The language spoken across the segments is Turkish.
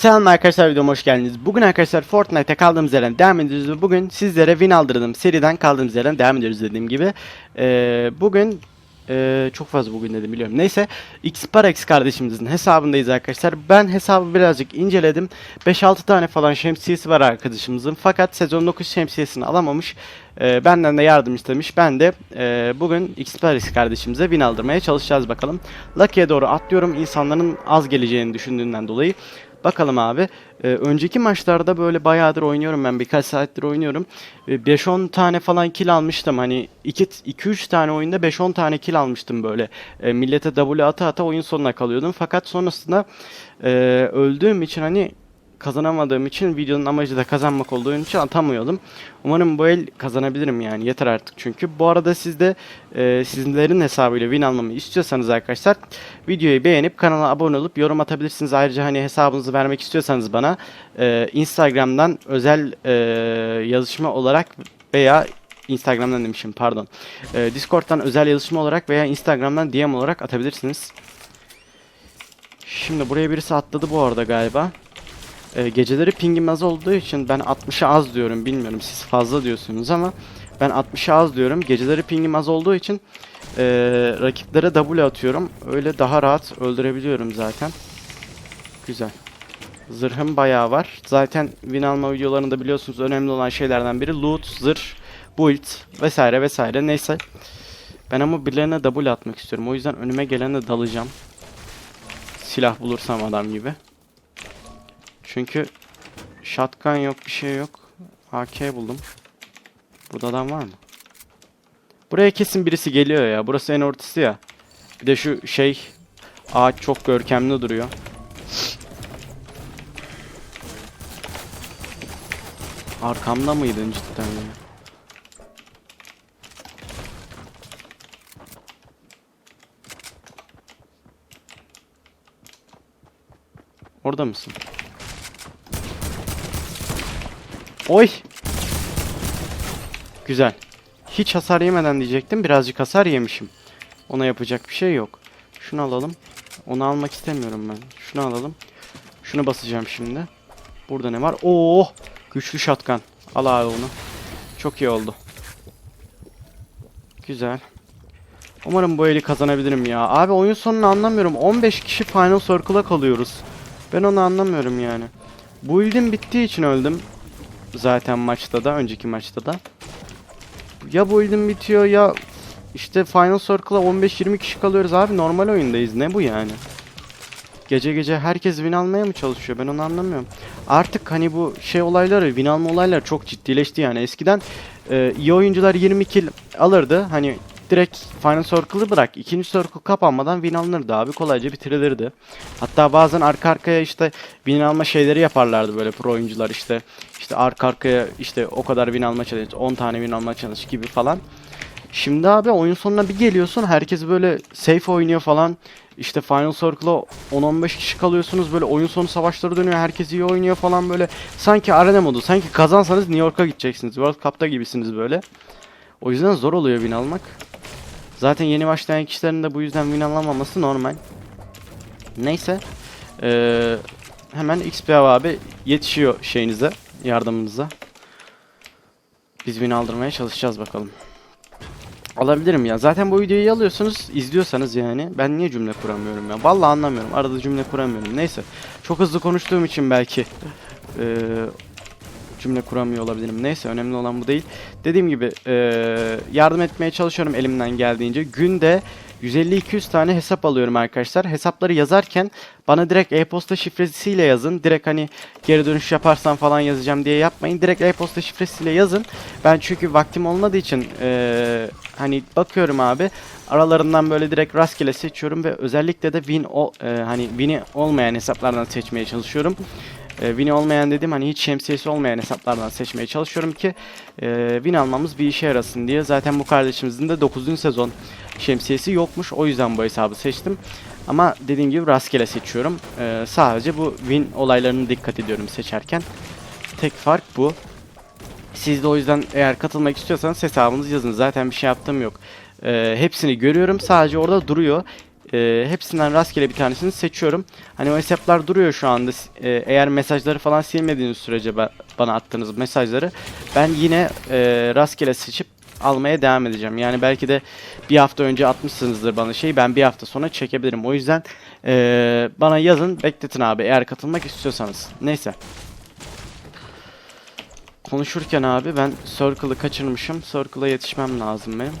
Selam arkadaşlar videoma hoş geldiniz. Bugün arkadaşlar Fortnite'e kaldığımız yerden devam ediyoruz bugün sizlere win aldırdım seriden kaldığımız yerden devam ediyoruz dediğim gibi. Ee, bugün ee, çok fazla bugün dedim biliyorum. Neyse Xparex kardeşimizin hesabındayız arkadaşlar. Ben hesabı birazcık inceledim. 5-6 tane falan şemsiyesi var arkadaşımızın. Fakat sezon 9 şemsiyesini alamamış. Ee, benden de yardım istemiş. Ben de ee, bugün Xparex kardeşimize win aldırmaya çalışacağız bakalım. Lucky'e doğru atlıyorum insanların az geleceğini düşündüğünden dolayı. Bakalım abi. Ee, önceki maçlarda böyle bayağıdır oynuyorum ben. Birkaç saattir oynuyorum. Ee, 5-10 tane falan kill almıştım. Hani 2-3 tane oyunda 5-10 tane kill almıştım böyle. Ee, millete W ata ata oyun sonuna kalıyordum. Fakat sonrasında e, öldüğüm için hani kazanamadığım için videonun amacı da kazanmak olduğu için atamıyordum. Umarım bu el kazanabilirim yani yeter artık çünkü. Bu arada siz de e, sizlerin hesabıyla win almamı istiyorsanız arkadaşlar videoyu beğenip kanala abone olup yorum atabilirsiniz. Ayrıca hani hesabınızı vermek istiyorsanız bana e, Instagram'dan özel e, yazışma olarak veya Instagram'dan demişim pardon. E, Discord'dan özel yazışma olarak veya Instagram'dan DM olarak atabilirsiniz. Şimdi buraya birisi atladı bu arada galiba. Ee, geceleri pingim az olduğu için ben 60'a az diyorum. Bilmiyorum siz fazla diyorsunuz ama ben 60'a az diyorum. Geceleri pingim az olduğu için ee, rakiplere W atıyorum. Öyle daha rahat öldürebiliyorum zaten. Güzel. Zırhım bayağı var. Zaten win alma videolarında biliyorsunuz önemli olan şeylerden biri loot, zırh, build vesaire vesaire. Neyse. Ben ama birilerine W atmak istiyorum. O yüzden önüme gelene dalacağım. Silah bulursam adam gibi. Çünkü shotgun yok bir şey yok. AK buldum. Burada adam var mı? Buraya kesin birisi geliyor ya. Burası en ortası ya. Bir de şu şey ağaç çok görkemli duruyor. Arkamda mıydın cidden ya? Orada mısın? Oy. Güzel. Hiç hasar yemeden diyecektim. Birazcık hasar yemişim. Ona yapacak bir şey yok. Şunu alalım. Onu almak istemiyorum ben. Şunu alalım. Şunu basacağım şimdi. Burada ne var? Oo! Güçlü shotgun. Al abi onu. Çok iyi oldu. Güzel. Umarım bu eli kazanabilirim ya. Abi oyun sonunu anlamıyorum. 15 kişi Final Circle'a kalıyoruz. Ben onu anlamıyorum yani. Bu ildim bittiği için öldüm. Zaten maçta da, önceki maçta da. Ya bu ildim bitiyor ya işte Final Circle'a 15-20 kişi kalıyoruz abi. Normal oyundayız. Ne bu yani? Gece gece herkes win almaya mı çalışıyor? Ben onu anlamıyorum. Artık hani bu şey olayları, win alma olayları çok ciddileşti yani. Eskiden e, iyi oyuncular 20 kill alırdı. Hani direkt Final Circle'ı bırak. ikinci circle kapanmadan win alınırdı abi. Kolayca bitirilirdi. Hatta bazen arka arkaya işte win alma şeyleri yaparlardı böyle pro oyuncular işte. işte arka arkaya işte o kadar win alma challenge, 10 tane win alma challenge gibi falan. Şimdi abi oyun sonuna bir geliyorsun herkes böyle safe oynuyor falan. İşte Final Circle'a 10-15 kişi kalıyorsunuz böyle oyun sonu savaşları dönüyor herkes iyi oynuyor falan böyle. Sanki arena modu sanki kazansanız New York'a gideceksiniz. World Cup'ta gibisiniz böyle. O yüzden zor oluyor win almak. Zaten yeni başlayan kişilerin de bu yüzden win alamaması normal. Neyse. Ee, hemen XP abi yetişiyor şeyinize, yardımınıza. Biz win aldırmaya çalışacağız bakalım. Alabilirim ya. Zaten bu videoyu alıyorsunuz, izliyorsanız yani. Ben niye cümle kuramıyorum ya? Vallahi anlamıyorum. Arada cümle kuramıyorum. Neyse. Çok hızlı konuştuğum için belki ee, cümle kuramıyor olabilirim. Neyse önemli olan bu değil. Dediğim gibi e, yardım etmeye çalışıyorum elimden geldiğince. Günde 150-200 tane hesap alıyorum arkadaşlar. Hesapları yazarken bana direkt e-posta şifresiyle yazın. Direkt hani geri dönüş yaparsam falan yazacağım diye yapmayın. Direkt e-posta şifresiyle yazın. Ben çünkü vaktim olmadığı için e, hani bakıyorum abi. Aralarından böyle direkt rastgele seçiyorum ve özellikle de win o, e, hani win'i olmayan hesaplardan seçmeye çalışıyorum. E, win olmayan dedim hani hiç şemsiyesi olmayan hesaplardan seçmeye çalışıyorum ki e, win almamız bir işe yarasın diye. Zaten bu kardeşimizin de 9. sezon şemsiyesi yokmuş. O yüzden bu hesabı seçtim. Ama dediğim gibi rastgele seçiyorum. E, sadece bu win olaylarına dikkat ediyorum seçerken. Tek fark bu. Siz de o yüzden eğer katılmak istiyorsanız hesabınızı yazın. Zaten bir şey yaptığım yok. E, hepsini görüyorum. Sadece orada duruyor. E, hepsinden rastgele bir tanesini seçiyorum. Hani o hesaplar duruyor şu anda. E, eğer mesajları falan silmediğiniz sürece ba- bana attığınız mesajları ben yine e, rastgele seçip almaya devam edeceğim. Yani belki de bir hafta önce atmışsınızdır bana şeyi ben bir hafta sonra çekebilirim. O yüzden e, bana yazın bekletin abi eğer katılmak istiyorsanız. Neyse. Konuşurken abi ben Circle'ı kaçırmışım. Circle'a yetişmem lazım benim.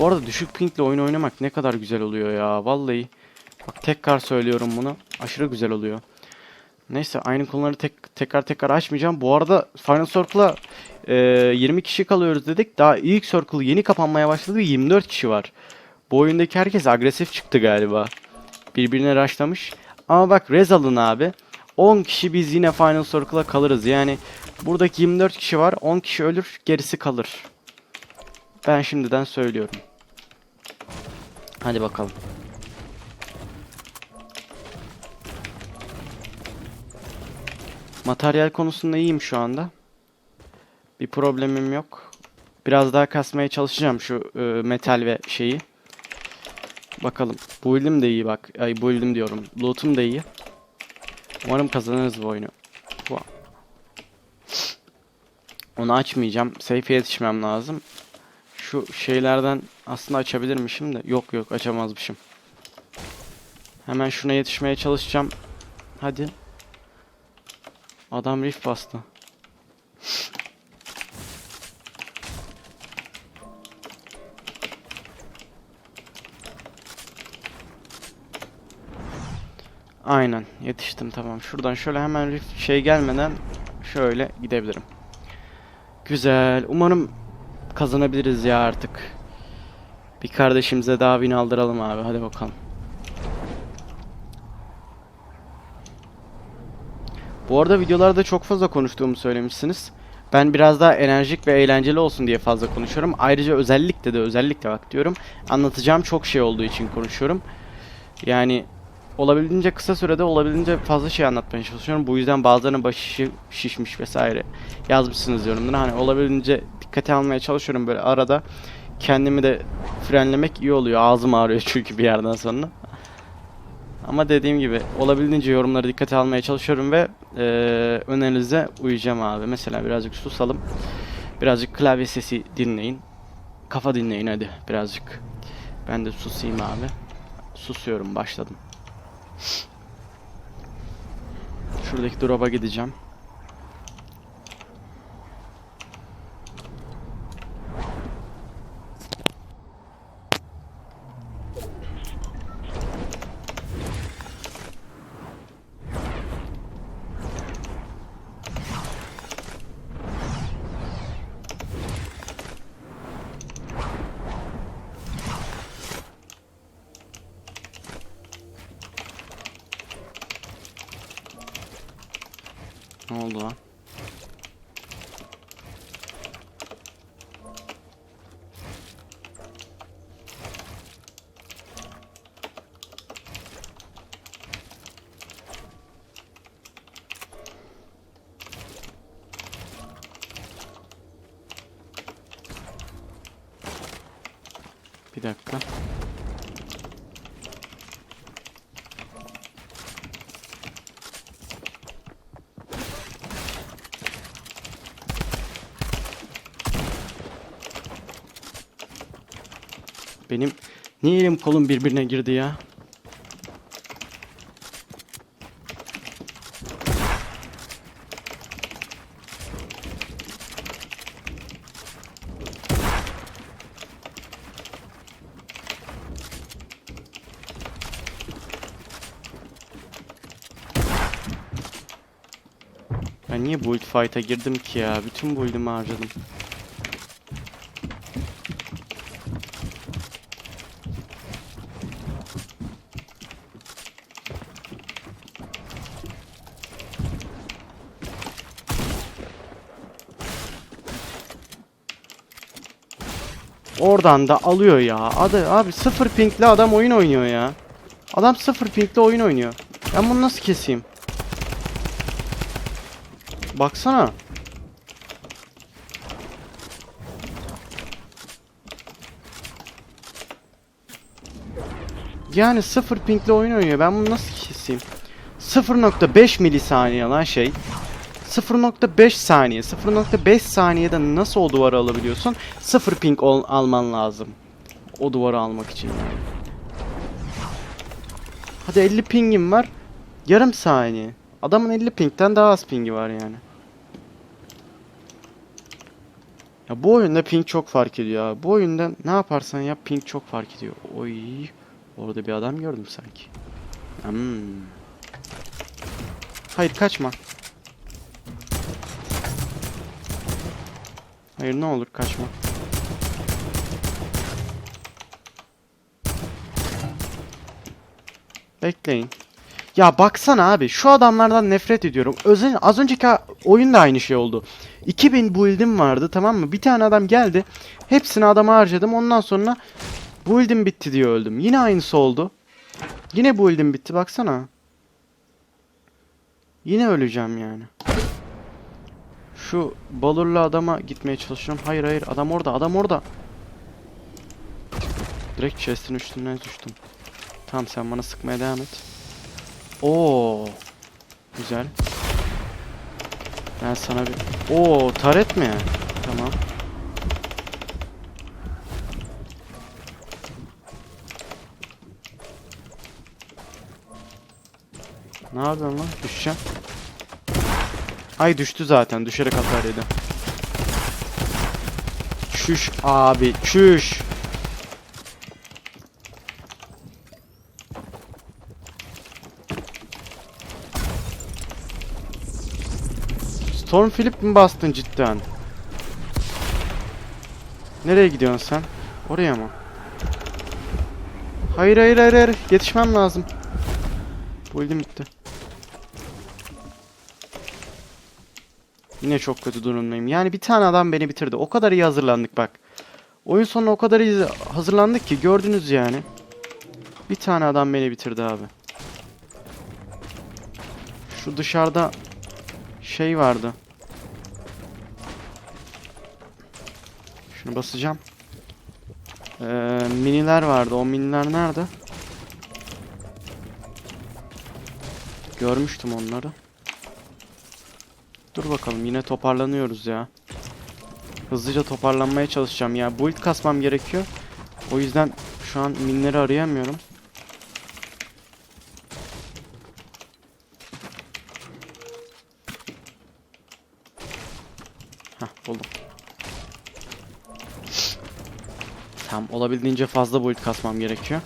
Bu arada düşük pingle oyun oynamak ne kadar güzel oluyor ya. Vallahi. Bak tekrar söylüyorum bunu. Aşırı güzel oluyor. Neyse aynı konuları tek, tekrar tekrar açmayacağım. Bu arada Final Circle'a e, 20 kişi kalıyoruz dedik. Daha ilk Circle yeni kapanmaya başladı ve 24 kişi var. Bu oyundaki herkes agresif çıktı galiba. Birbirine rushlamış. Ama bak Rez alın abi. 10 kişi biz yine Final Circle'a kalırız. Yani buradaki 24 kişi var. 10 kişi ölür gerisi kalır. Ben şimdiden söylüyorum. Hadi bakalım. Materyal konusunda iyiyim şu anda. Bir problemim yok. Biraz daha kasmaya çalışacağım şu e, metal ve şeyi. Bakalım. Build'im de iyi bak. Ay build'im diyorum. Loot'um da iyi. Umarım kazanırız bu oyunu. Wow. Onu açmayacağım. Safe'e yetişmem lazım. Şu şeylerden aslında açabilirmişim de. Yok yok açamazmışım. Hemen şuna yetişmeye çalışacağım. Hadi. Adam rift bastı. Aynen yetiştim tamam. Şuradan şöyle hemen rift şey gelmeden şöyle gidebilirim. Güzel. Umarım kazanabiliriz ya artık. Bir kardeşimize daha win aldıralım abi. Hadi bakalım. Bu arada videolarda çok fazla konuştuğumu söylemişsiniz. Ben biraz daha enerjik ve eğlenceli olsun diye fazla konuşuyorum. Ayrıca özellikle de özellikle bak diyorum. Anlatacağım çok şey olduğu için konuşuyorum. Yani olabildiğince kısa sürede olabildiğince fazla şey anlatmaya çalışıyorum. Bu yüzden bazılarının başı şişmiş vesaire yazmışsınız yorumlara. Hani olabildiğince dikkate almaya çalışıyorum böyle arada. Kendimi de frenlemek iyi oluyor. Ağzım ağrıyor çünkü bir yerden sonra. Ama dediğim gibi olabildiğince yorumları dikkate almaya çalışıyorum ve e, önerinize uyacağım abi. Mesela birazcık susalım. Birazcık klavye sesi dinleyin. Kafa dinleyin hadi birazcık. Ben de susayım abi. Susuyorum başladım. Şuradaki drop'a gideceğim. Ne oldu lan? Bir dakika. Benim niye elim kolum birbirine girdi ya? Ben niye build fight'a girdim ki ya? Bütün build'imi harcadım. Oradan da alıyor ya. Adı abi sıfır pinkli adam oyun oynuyor ya. Adam sıfır pinkli oyun oynuyor. Ben bunu nasıl keseyim? Baksana. Yani sıfır pinkle oyun oynuyor. Ben bunu nasıl keseyim? 0.5 milisaniye lan şey. 0.5 saniye. 0.5 saniyede nasıl o duvarı alabiliyorsun? 0 ping ol- alman lazım. O duvarı almak için. Hadi 50 pingim var. Yarım saniye. Adamın 50 pingten daha az pingi var yani. Ya bu oyunda ping çok fark ediyor abi. Bu oyunda ne yaparsan yap ping çok fark ediyor. Oy. Orada bir adam gördüm sanki. Hmm. Hayır kaçma. Hayır ne olur kaçma. Bekleyin. Ya baksana abi şu adamlardan nefret ediyorum. Özel az önceki ha- oyun da aynı şey oldu. 2000 build'im vardı tamam mı? Bir tane adam geldi. Hepsini adama harcadım. Ondan sonra build'im bitti diye öldüm. Yine aynısı oldu. Yine build'im bitti baksana. Yine öleceğim yani. Şu balurlu adama gitmeye çalışıyorum. Hayır hayır adam orada adam orada. Direkt chest'in üstünden düştüm. Tamam sen bana sıkmaya devam et. Oo. Güzel. Ben sana bir... Oo taret mi? Tamam. Ne yapıyorsun lan? Düşeceğim. Ay düştü zaten. Düşerek hasar yedi. Çüş abi. Çüş. Storm Philip mi bastın cidden? Nereye gidiyorsun sen? Oraya mı? Hayır hayır hayır hayır. Yetişmem lazım. Bu elim bitti. Yine çok kötü durumdayım. Yani bir tane adam beni bitirdi. O kadar iyi hazırlandık bak. Oyun sonuna o kadar iyi hazırlandık ki gördünüz yani. Bir tane adam beni bitirdi abi. Şu dışarıda şey vardı. Şunu basacağım. Ee, miniler vardı. O miniler nerede? Görmüştüm onları. Dur bakalım yine toparlanıyoruz ya. Hızlıca toparlanmaya çalışacağım ya. Build kasmam gerekiyor. O yüzden şu an minleri arayamıyorum. Hah buldum. Tamam olabildiğince fazla build kasmam gerekiyor.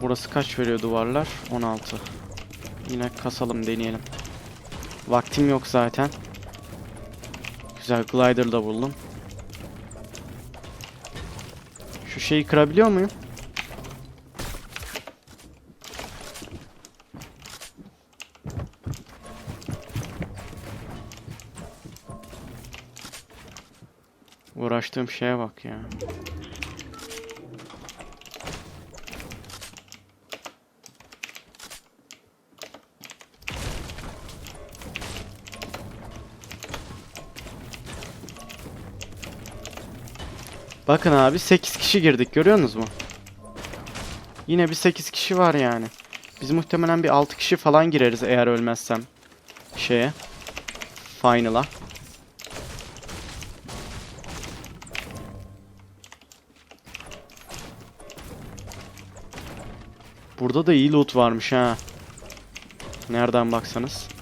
Burası kaç veriyor duvarlar? 16. Yine kasalım deneyelim. Vaktim yok zaten. Güzel glider da buldum. Şu şeyi kırabiliyor muyum? Uğraştığım şeye bak ya. Bakın abi 8 kişi girdik görüyorsunuz mu? Yine bir 8 kişi var yani. Biz muhtemelen bir 6 kişi falan gireriz eğer ölmezsem. Şeye. Final'a. Burada da iyi loot varmış ha. Nereden baksanız.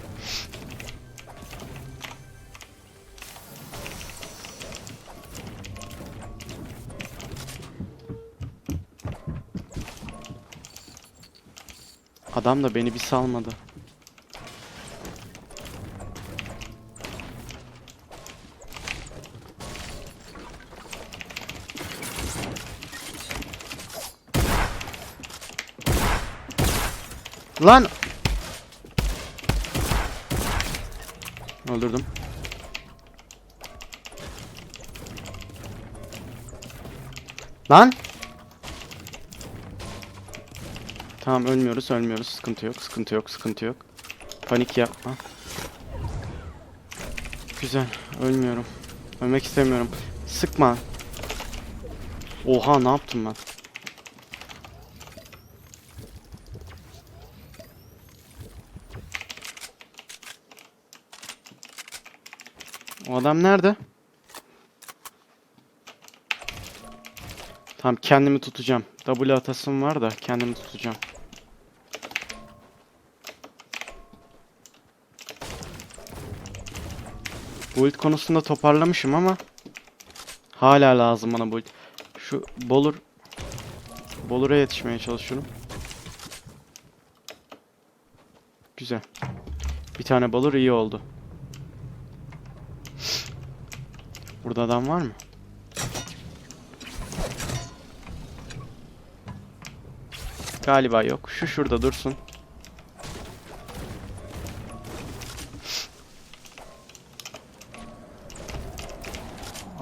Adam da beni bir salmadı. Lan! Öldürdüm. Lan! Tamam ölmüyoruz ölmüyoruz sıkıntı yok sıkıntı yok sıkıntı yok. Panik yapma. Güzel ölmüyorum. Ölmek istemiyorum. Sıkma. Oha ne yaptım ben? O adam nerede? Tamam kendimi tutacağım. W atasım var da kendimi tutacağım. Build konusunda toparlamışım ama hala lazım bana build. Şu Bolur Bolur'a yetişmeye çalışıyorum. Güzel. Bir tane Bolur iyi oldu. Burada adam var mı? Galiba yok. Şu şurada dursun.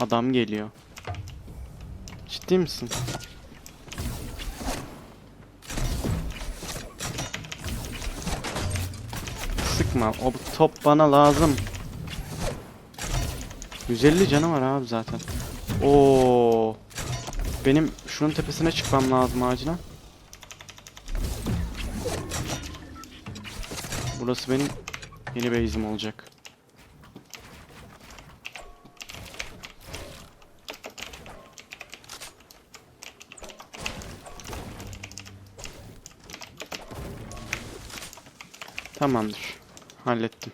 Adam geliyor. Ciddi misin? Sıkma. O top bana lazım. 150 canı var abi zaten. Oo. Benim şunun tepesine çıkmam lazım acilen. Burası benim yeni base'im olacak. Tamamdır. Hallettim.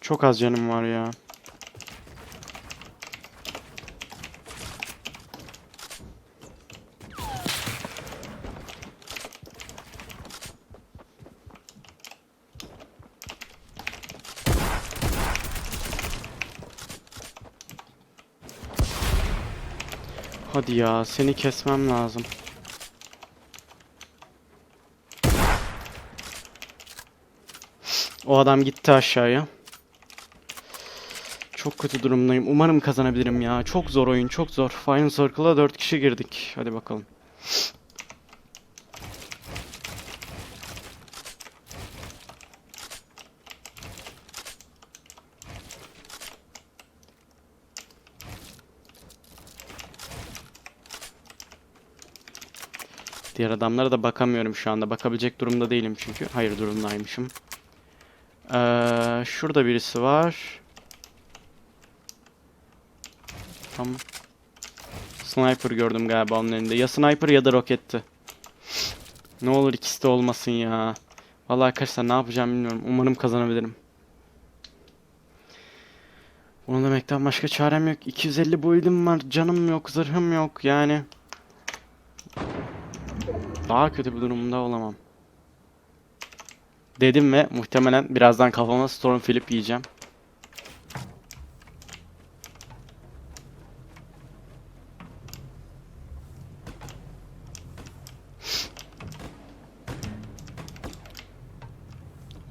Çok az canım var ya. Hadi ya seni kesmem lazım. O adam gitti aşağıya. Çok kötü durumdayım. Umarım kazanabilirim ya. Çok zor oyun, çok zor. Final Circle'a 4 kişi girdik. Hadi bakalım. Diğer adamlara da bakamıyorum şu anda. Bakabilecek durumda değilim çünkü. Hayır durumdaymışım. Ee, şurada birisi var. Tamam. Sniper gördüm galiba onun elinde. Ya sniper ya da roketti. Ne olur ikisi de olmasın ya. Vallahi arkadaşlar ne yapacağım bilmiyorum. Umarım kazanabilirim. Bunu demekten başka çarem yok. 250 build'im var. Canım yok, zırhım yok yani. Daha kötü bir durumda olamam. Dedim ve muhtemelen birazdan kafama Storm Philip yiyeceğim.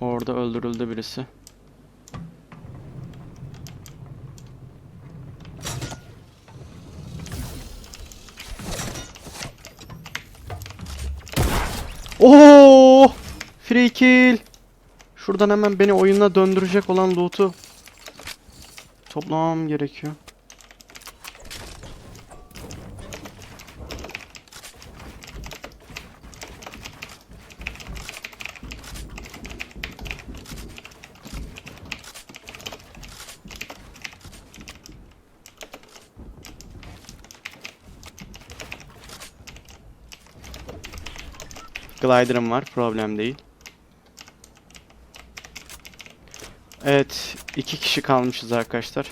Orada öldürüldü birisi. Free kill. Şuradan hemen beni oyuna döndürecek olan loot'u toplamam gerekiyor. Glider'ım var, problem değil. Evet, iki kişi kalmışız arkadaşlar.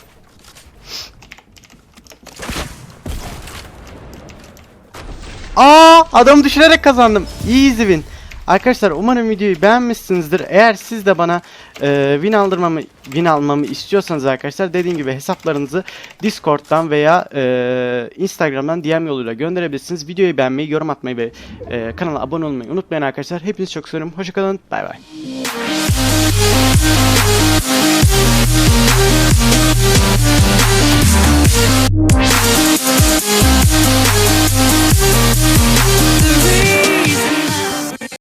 Aa, adamı düşürerek kazandım. Easy win. Arkadaşlar umarım videoyu beğenmişsinizdir. Eğer siz de bana e, win aldırmamı win almamı istiyorsanız arkadaşlar dediğim gibi hesaplarınızı Discord'dan veya e, Instagram'dan DM yoluyla gönderebilirsiniz. Videoyu beğenmeyi, yorum atmayı ve e, kanala abone olmayı unutmayın arkadaşlar. Hepinizi çok seviyorum. Hoşçakalın. Bay bay. We'll The